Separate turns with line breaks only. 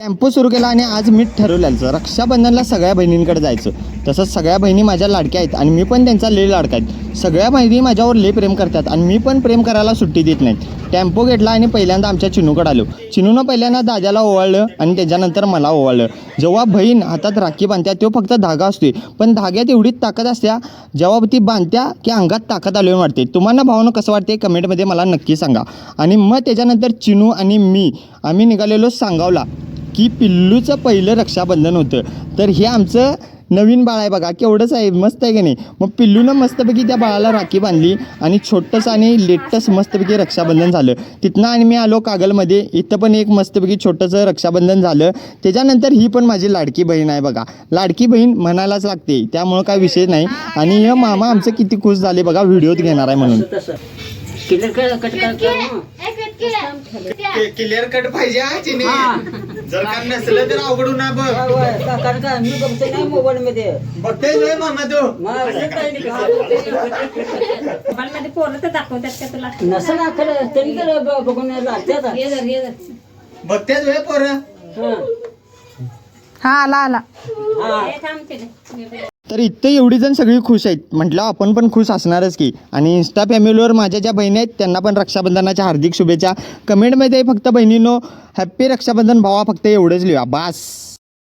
Tempo सुरू केला आणि आज मी ठरवलेलं रक्षाबंधनला सगळ्या बहिणींकडे जायचं. तसंच सगळ्या बहिणी माझ्या लाडक्या आहेत आणि मी पण त्यांचा लय लाडका आहेत सगळ्या बहिणी माझ्यावर ले प्रेम करतात आणि मी पण प्रेम करायला सुट्टी देत नाहीत. टेम्पो घेतला आणि पहिल्यांदा आमच्या चिनूकडे आलो. चिनूनं पहिल्यांदा दादाला ओवाळलं आणि त्याच्यानंतर मला ओवाळलं. जेव्हा बहीण हातात राखी बांधत्या तो फक्त धागा असतोय. पण धाग्यात एवढीच ताकद असत्या जेव्हा ती बांधत्या की अंगात ताकद आली वाटते. तुम्हाला भावनं कसं वाटते कमेंटमध्ये मला नक्की सांगा. आणि मग त्याच्यानंतर चिनू आणि मी आम्ही निघालेलो सांगावला. की पिल्लूचं पहिलं रक्षाबंधन होतं. तर हे आमचं नवीन बाळ आहे बघा. केवढंच आहे. मस्त आहे की नाही? मग पिल्लूनं मस्तपैकी त्या बाळाला राखी बांधली आणि छोटंसं आणि लेटस मस्तपैकी रक्षाबंधन झालं. तिथनं आणि मी आलो कागलमध्ये. इथं पण एक मस्तपैकी छोटंसं रक्षाबंधन झालं. त्याच्यानंतर ही पण माझी लाडकी बहीण आहे बघा. लाडकी बहीण म्हणायलाच लागते. त्यामुळं काय विषय नाही. आणि हे मामा आमचं किती खुश झाले बघा. व्हिडिओत घेणार आहे म्हणून.
क्लिअर कर. कट
पाहिजे
हा.
जर का नसलं तर अवघडून ना बघ.
होय, होय. कारण का मी बघतोय ना मोबाईल मध्ये
बघतोय मामा तो.
मग
मध्ये पोरं तर दाखवतात का तुला?
नसं तरी तर ब- बघून
जर
बघतेच वे पोरं.
हा.
हा आला आला.
हा. थांब तिथे
तर इथं एवढी जण सगळी खुश आहेत. म्हटलं आपण पण खुश असणारच की. आणि इन्स्टा फॅमिलीवर माझ्या ज्या बहिणी आहेत त्यांना पण रक्षाबंधनाच्या हार्दिक शुभेच्छा. कमेंटमध्ये फक्त बहिणीनो हॅप्पी रक्षाबंधन भावा फक्त एवढंच लिहा. बास.